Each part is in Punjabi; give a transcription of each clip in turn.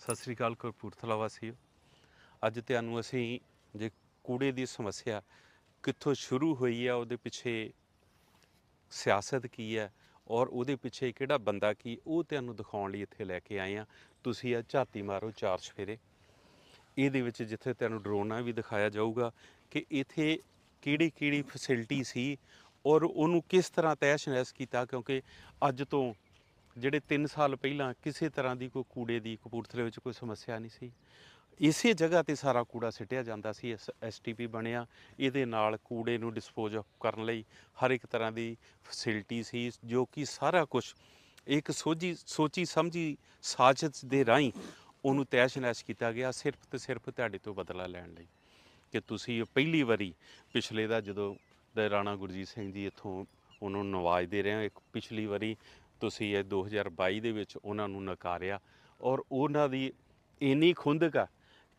ਸਤਿ ਸ੍ਰੀ ਅਕਾਲ ਕਪੂਰਥਲਾ ਵਾਸੀਓ ਅੱਜ ਤੁਹਾਨੂੰ ਅਸੀਂ ਜੇ ਕੂੜੇ ਦੀ ਸਮੱਸਿਆ ਕਿੱਥੋਂ ਸ਼ੁਰੂ ਹੋਈ ਹੈ, ਉਹਦੇ ਪਿੱਛੇ ਸਿਆਸਤ ਕੀ ਹੈ ਔਰ ਉਹਦੇ ਪਿੱਛੇ ਕਿਹੜਾ ਬੰਦਾ ਕੀ, ਉਹ ਤੁਹਾਨੂੰ ਦਿਖਾਉਣ ਲਈ ਇੱਥੇ ਲੈ ਕੇ ਆਏ ਆ ਤੁਸੀਂ ਆ ਝਾਤੀ ਮਾਰੋ ਚਾਰ ਸਫੇਰੇ ਇਹਦੇ ਵਿੱਚ ਜਿੱਥੇ ਤੁਹਾਨੂੰ ਡਰੋਨ ਵੀ ਦਿਖਾਇਆ ਜਾਊਗਾ ਕਿ ਇੱਥੇ ਕਿਹੜੀ ਕਿਹੜੀ ਫੈਸਿਲਿਟੀ ਸੀ ਔਰ ਉਹਨੂੰ ਕਿਸ ਤਰ੍ਹਾਂ ਤੈਸ਼ ਨੈਸ਼ ਕੀਤਾ ਕਿਉਂਕਿ ਅੱਜ ਤੋਂ ਜਿਹੜੇ 3 ਸਾਲ ਪਹਿਲਾਂ ਕਿਸੇ ਤਰ੍ਹਾਂ ਦੀ ਕੋਈ ਕੂੜੇ ਦੀ, ਕਪੂਰਥਲੇ ਵਿੱਚ ਕੋਈ ਸਮੱਸਿਆ ਨਹੀਂ ਸੀ। ਇਸੇ ਜਗ੍ਹਾ ਤੇ ਸਾਰਾ ਕੂੜਾ ਸਿੱਟਿਆ ਜਾਂਦਾ ਸੀ ਐਸਟੀਪੀ ਬਣਿਆ। ਇਹਦੇ ਨਾਲ ਕੂੜੇ ਨੂੰ ਡਿਸਪੋਜ਼ ਕਰਨ ਲਈ ਹਰ ਇੱਕ ਤਰ੍ਹਾਂ ਦੀ ਫੈਸਿਲਿਟੀ ਸੀ, ਜੋ ਕਿ ਸਾਰਾ ਕੁਝ ਇੱਕ ਸੋਝੀ, ਸੋਚੀ ਸਮਝੀ ਸਾਜ਼ਿਸ਼ ਦੇ ਰਾਹੀਂ ਉਹਨੂੰ ਤੈਸ਼ ਨੈਸ਼ ਕੀਤਾ ਗਿਆ, ਸਿਰਫ ਤੇ ਸਿਰਫ ਤੁਹਾਡੇ ਤੋਂ ਬਦਲਾ ਲੈਣ ਲਈ। ਕਿ ਤੁਸੀਂ ਪਹਿਲੀ ਵਾਰੀ ਪਿਛਲੇ ਦਾ ਜਦੋਂ ਰਾਣਾ ਗੁਰਜੀਤ ਸਿੰਘ ਜੀ ਇੱਥੋਂ ਉਹਨੂੰ ਨਵਾਜਦੇ ਰਹੇ ਹੋ, ਇੱਕ ਪਿਛਲੀ ਵਾਰੀ ਤੁਸੀਂ ਇਹ 2022 ਦੇ ਵਿੱਚ ਉਹਨਾਂ ਨੂੰ ਨਕਾਰਿਆ ਔਰ ਉਹਨਾਂ ਦੀ ਇੰਨੀ ਖੁੰਦਕ ਆ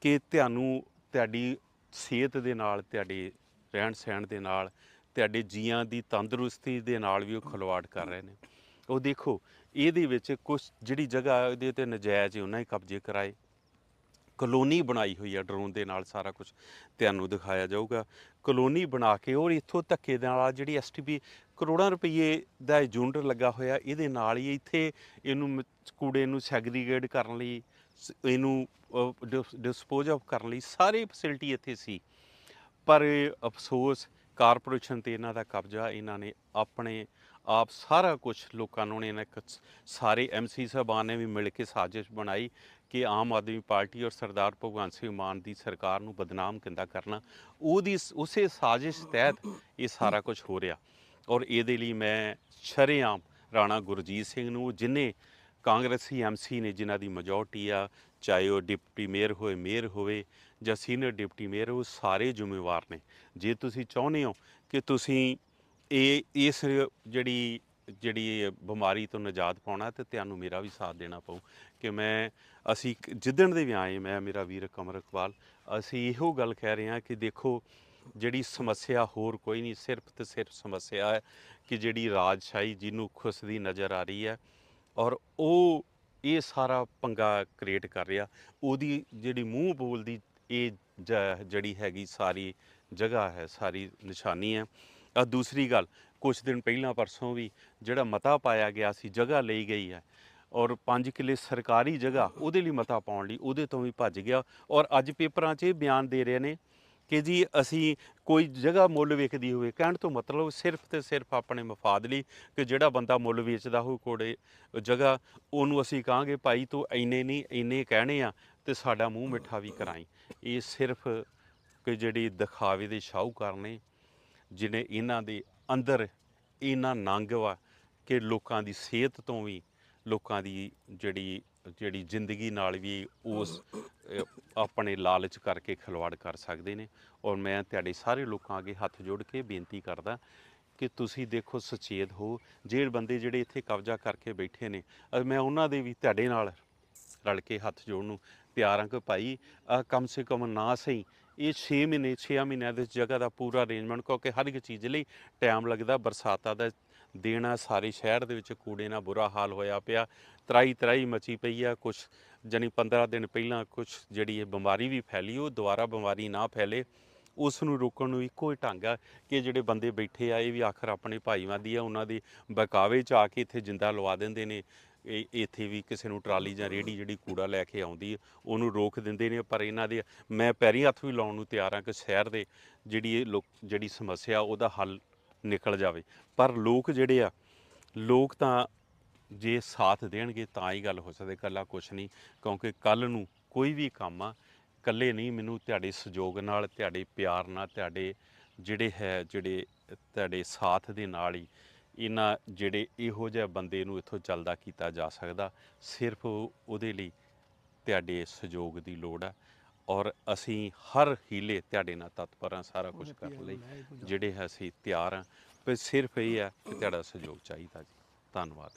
ਕਿ ਤੁਹਾਨੂੰ ਤੁਹਾਡੀ ਸਿਹਤ ਦੇ ਨਾਲ, ਤੁਹਾਡੇ ਰਹਿਣ ਸਹਿਣ ਦੇ ਨਾਲ, ਤੁਹਾਡੇ ਜੀਆਂ ਦੀ ਤੰਦਰੁਸਤੀ ਦੇ ਨਾਲ ਵੀ ਉਹ ਖਿਲਵਾੜ ਕਰ ਰਹੇ ਨੇ। ਉਹ ਦੇਖੋ, ਇਹਦੇ ਵਿੱਚ ਕੁਝ ਜਿਹੜੀ ਜਗ੍ਹਾ ਇਹਦੇ ਤੇ ਨਜਾਇਜ਼ ਉਹਨਾਂ ਹੀ ਕਬਜ਼ੇ ਕਰਾਏ। ਕਲੋਨੀ ਬਣਾਈ ਹੋਈ ਆ ਡਰੋਨ ਦੇ ਨਾਲ ਸਾਰਾ ਕੁਝ ਤੁਹਾਨੂੰ ਦਿਖਾਇਆ ਜਾਊਗਾ। ਕਲੋਨੀ ਬਣਾ ਕੇ ਔਰ ਇੱਥੋਂ ਧੱਕੇ ਦੇ ਨਾਲ ਜਿਹੜੀ ਐਸਟੀਪੀ ਕਰੋੜਾਂ ਰੁਪਏ ਦਾ ਯੂਨਿਟ ਲੱਗਾ ਹੋਇਆ, ਇਹਦੇ ਨਾਲ ਹੀ ਇੱਥੇ ਇਹਨੂੰ ਮ- ਕੂੜੇ ਨੂੰ ਸੈਗਰੀਗੇਟ ਕਰਨ ਲਈ, ਸ- ਇਹਨੂੰ ਡਿਸਪੋਜ਼ ਆਫ ਕਰਨ ਲਈ ਸਾਰੀ ਫੈਸਿਲਿਟੀ ਇੱਥੇ ਸੀ। ਪਰ ਅਫਸੋਸ, ਕਾਰਪੋਰੇਸ਼ਨ ਤੇ ਇਹਨਾਂ ਦਾ ਕਬਜ਼ਾ, ਇਹਨਾਂ ਨੇ ਆਪਣੇ ਆਪ ਸਾਰਾ ਕੁਝ ਲੋਕਾਂ ਨੂੰ, ਇਹਨਾਂ ਇੱਕ ਸ- ਸਾਰੇ ਐਮਸੀ ਸਾਹਿਬਾਨ ਨੇ ਵੀ ਮਿਲ ਕੇ ਸਾਜ਼ਿਸ਼ ਬਣਾਈ। ਕਿ ਆਮ ਆਦਮੀ ਪਾਰਟੀ ਔਰ ਸਰਦਾਰ ਭਗਵੰਤ ਸਿੰਘ ਮਾਨ ਦੀ ਸਰਕਾਰ ਨੂੰ ਬਦਨਾਮ ਕਿੰਦਾ ਕਰਨਾ, ਉਹਦੀ ਸ- ਉਸੇ ਸਾਜ਼ਿਸ਼ ਤਹਿਤ ਇਹ ਸਾਰਾ ਕੁਝ ਹੋ ਰਿਹਾ। ਔਰ ਇਹਦੇ ਲਈ ਮੈਂ ਸ਼ਰੇਆਮ ਰਾਣਾ ਗੁਰਜੀਤ ਸਿੰਘ ਨੂੰ, ਜਿਨੇ ਕਾਂਗਰਸੀ ਐਮਸੀ ਨੇ ਜਿਨ੍ਹਾਂ ਦੀ ਮੈਜੋਰਟੀ ਆ, ਚਾਹੇ ਉਹ ਡਿਪਟੀ ਮੇਅਰ ਹੋਏ, ਮੇਅਰ ਹੋਵੇ ਜਾਂ ਸੀਨੀਅਰ ਡਿਪਟੀ ਮੇਅਰ, ਉਹ ਸਾਰੇ ਜ਼ਿੰਮੇਵਾਰ ਨੇ। ਜੇ ਤੁਸੀਂ ਚਾਹੁੰਦੇ ਹੋ ਕਿ ਤੁਸੀਂ ਇਹ, ਇਸ ਜਿਹੜੀ ਜਿਹੜੀ ਇਹ ਬਿਮਾਰੀ ਤੋਂ ਨਿਜਾਤ ਪਾਉਣਾ ਤੇ ਤੁਹਾਨੂੰ ਮੇਰਾ ਵੀ ਸਾਥ ਦੇਣਾ ਪਊ ਕਿ ਮੈਂ, ਅਸੀਂ ਜਿੱਦਣ ਦੇ ਵੀ ਆਏ ਮੈਂ, ਮੇਰਾ ਵੀਰ ਕਮਰ ਇਕਬਾਲ, ਅਸੀਂ ਇਹੋ ਗੱਲ ਕਹਿ ਰਹੇ ਹਾਂ ਕਿ ਦੇਖੋ, ਜਿਹੜੀ ਸਮੱਸਿਆ ਹੋਰ ਕੋਈ ਨਹੀਂ, ਸਿਰਫ ਤੇ ਸਿਰਫ ਸਮੱਸਿਆ ਹੈ ਕਿ ਜਿਹੜੀ ਰਾਜਸ਼ਾਹੀ ਜਿਹਨੂੰ ਖੁਸਦੀ ਨਜ਼ਰ ਆ ਰਹੀ ਹੈ ਔਰ ਉਹ, ਇਹ ਸਾਰਾ ਪੰਗਾ ਕ੍ਰੀਏਟ ਕਰ ਰਿਹਾ। ਉਹਦੀ ਜਿਹੜੀ ਮੂੰਹ ਬੋਲਦੀ, ਇਹ ਜਿਹੜੀ ਹੈਗੀ ਸਾਰੀ ਜਗ੍ਹਾ ਹੈ, ਸਾਰੀ ਨਿਸ਼ਾਨੀ ਹੈ। ਆ ਦੂਸਰੀ ਗੱਲ ਕੁਝ ਦਿਨ ਪਹਿਲਾਂ ਪਰਸੋਂ ਵੀ ਜਿਹੜਾ ਮਤਾ ਪਾਇਆ ਗਿਆ ਸੀ, ਜਗ੍ਹਾ ਲਈ ਗਈ ਹੈ ਔਰ 5 ਕਿੱਲੇ ਸਰਕਾਰੀ ਜਗ੍ਹਾ ਉਹਦੇ ਲਈ ਮਤਾ ਪਾਉਣ ਲਈ ਉਹਦੇ ਤੋਂ ਵੀ ਭੱਜ ਗਿਆ ਔਰ ਅੱਜ ਪੇਪਰਾਂ 'ਚ ਇਹ ਬਿਆਨ ਦੇ ਰਹੇ ਨੇ ਕਿ ਜੀ ਅਸੀਂ ਕੋਈ ਜਗ੍ਹਾ ਮੁੱਲ ਵੇਖਦੀ ਹੋਵੇ, ਕਹਿਣ ਤੋਂ ਮਤਲਬ ਸਿਰਫ ਤੇ ਸਿਰਫ ਆਪਣੇ ਮਫਾਦ ਲਈ ਕਿ ਜਿਹੜਾ ਬੰਦਾ ਮੁੱਲ ਵੇਚਦਾ ਹੋਵੇ ਕੋੜੇ ਜਗ੍ਹਾ, ਉਹਨੂੰ ਅਸੀਂ ਕਹਾਂਗੇ ਭਾਈ ਤੂੰ ਇੰਨੇ ਨਹੀਂ, ਇੰਨੇ ਕਹਿਣੇ ਆ ਤੇ ਸਾਡਾ ਮੂੰਹ ਮਿੱਠਾ ਵੀ ਕਰਾਈ। ਇਹ ਸਿਰਫ ਕਿ ਜਿਹੜੀ ਦਿਖਾਵੇ ਦੇ ਸ਼ਾਹੂਕਾਰ ਨੇ ਜਿਨੇ ਇਹਨਾਂ ਦੇ ਅੰਦਰ ਇੰਨਾ ਨੰਗ ਵਾ ਕਿ ਲੋਕਾਂ ਦੀ ਸਿਹਤ ਤੋਂ ਵੀ, ਲੋਕਾਂ ਦੀ ਜਿਹੜੀ ਜਿਹੜੀ ਜ਼ਿੰਦਗੀ ਨਾਲ ਵੀ ਉਸ ਆਪਣੇ ਲਾਲਚ ਕਰਕੇ ਖਿਲਵਾੜ ਕਰ ਸਕਦੇ ਨੇ। ਔਰ ਮੈਂ ਤੁਹਾਡੇ ਸਾਰੇ ਲੋਕਾਂ ਅੱਗੇ ਹੱਥ ਜੋੜ ਕੇ ਬੇਨਤੀ ਕਰਦਾ ਕਿ ਤੁਸੀਂ ਦੇਖੋ ਸੁਚੇਤ ਹੋ। ਜਿਹੜੇ ਬੰਦੇ ਜਿਹੜੇ ਇੱਥੇ ਕਬਜ਼ਾ ਕਰਕੇ ਬੈਠੇ ਨੇ ਮੈਂ ਉਹਨਾਂ ਦੇ ਵੀ ਤੁਹਾਡੇ ਨਾਲ ਰਲ ਕੇ ਹੱਥ ਜੋੜਨ ਨੂੰ ਤਿਆਰ ਹਾਂ ਕਿ ਭਾਈ ਆਹ ਕਮ ਸੇ ਕਮ ਨਾ ਸਹੀ ਇਹ 6 ਮਹੀਨੇ 6 ਮਹੀਨਿਆਂ ਦੇ ਜਗ੍ਹਾ ਦਾ ਪੂਰਾ ਅਰੇਂਜਮੈਂਟ ਕਿਉਂਕਿ ਹਰ ਇੱਕ ਚੀਜ਼ ਲਈ ਟਾਈਮ ਲੱਗਦਾ, ਬਰਸਾਤਾਂ ਦਾ ਦੇਣਾ ਸਾਰੇ ਸ਼ਹਿਰ ਦੇ ਵਿੱਚ ਕੂੜੇ ਨਾਲ ਬੁਰਾ ਹਾਲ ਹੋਇਆ ਪਿਆ ਤਰਾਈ ਤਰਾਈ ਮਚੀ ਪਈ ਆ ਕੁਝ ਜਾਣੀ 15 ਦਿਨ ਪਹਿਲਾਂ ਕੁਝ ਜਿਹੜੀ ਇਹ ਬਿਮਾਰੀ ਵੀ ਫੈਲੀ, ਉਹ ਦੁਬਾਰਾ ਬਿਮਾਰੀ ਨਾ ਫੈਲੇ, ਉਸ ਨੂੰ ਰੋਕਣ ਨੂੰ ਇੱਕੋ ਹੀ ਢੰਗ ਆ ਕਿ ਜਿਹੜੇ ਬੰਦੇ ਬੈਠੇ ਆ, ਇਹ ਵੀ ਆਖਰ ਆਪਣੇ ਭਾਈਵਾਂ ਦੀ ਆ, ਉਹਨਾਂ ਦੇ ਬਕਾਵੇ ਚ ਆ ਕੇ ਇੱਥੇ ਜਿੰਦਾ ਲਵਾ ਦਿੰਦੇ ਨੇ ਇਹ ਇੱਥੇ ਵੀ ਕਿਸੇ ਨੂੰ ਟਰਾਲੀ ਜਾਂ ਰੇਹੜੀ ਜਿਹੜੀ ਕੂੜਾ ਲੈ ਕੇ ਆਉਂਦੀ ਹੈ ਉਹਨੂੰ ਰੋਕ ਦਿੰਦੇ ਨੇ, ਪਰ ਇਹਨਾਂ ਦੇ ਮੈਂ ਪੈਰੀ ਹੱਥ ਵੀ ਲਾਉਣ ਨੂੰ ਤਿਆਰ ਹਾਂ ਕਿ ਸ਼ਹਿਰ ਦੇ ਜਿਹੜੀ ਇਹ ਲੋਕ, ਜਿਹੜੀ ਸਮੱਸਿਆ ਉਹਦਾ ਹੱਲ ਨਿਕਲ ਜਾਵੇ। ਪਰ ਲੋਕ ਜਿਹੜੇ ਆ, ਲੋਕ ਤਾਂ ਜੇ ਸਾਥ ਦੇਣਗੇ ਤਾਂ ਹੀ ਗੱਲ ਹੋ ਸਕਦੀ, ਇਕੱਲਾ ਕੁਛ ਨਹੀਂ, ਕਿਉਂਕਿ ਕੱਲ ਨੂੰ ਕੋਈ ਵੀ ਕੰਮ ਆ, ਇਕੱਲੇ ਨਹੀਂ, ਮੈਨੂੰ ਤੁਹਾਡੇ ਸਹਿਯੋਗ ਨਾਲ, ਤੁਹਾਡੇ ਪਿਆਰ ਨਾਲ, ਤੁਹਾਡੇ ਜਿਹੜੇ ਹੈ, ਜਿਹੜੇ ਤੁਹਾਡੇ ਸਾਥ ਦੇ ਨਾਲ ਹੀ ਇਹਨਾਂ ਜਿਹੜੇ ਇਹੋ ਜਿਹੇ ਬੰਦੇ ਨੂੰ ਇੱਥੋਂ ਚੱਲਦਾ ਕੀਤਾ ਜਾ ਸਕਦਾ ਸਿਰਫ ਉਹ- ਉਹਦੇ ਲਈ ਤੁਹਾਡੇ ਸਹਿਯੋਗ ਦੀ ਲੋੜ ਹੈ ਔਰ ਅਸੀਂ ਹਰ ਹੀਲੇ ਤੁਹਾਡੇ ਨਾਲ ਤਤਪਰ ਹਾਂ ਸਾਰਾ ਕੁਝ ਕਰਨ ਲਈ ਜਿਹੜੇ ਅਸੀਂ ਤਿਆਰ ਹਾਂ। ਪਰ ਸਿਰਫ ਇਹ ਹੈ ਕਿ ਤੁਹਾਡਾ ਸਹਿਯੋਗ ਚਾਹੀਦਾ ਜੀ। ਧੰਨਵਾਦ।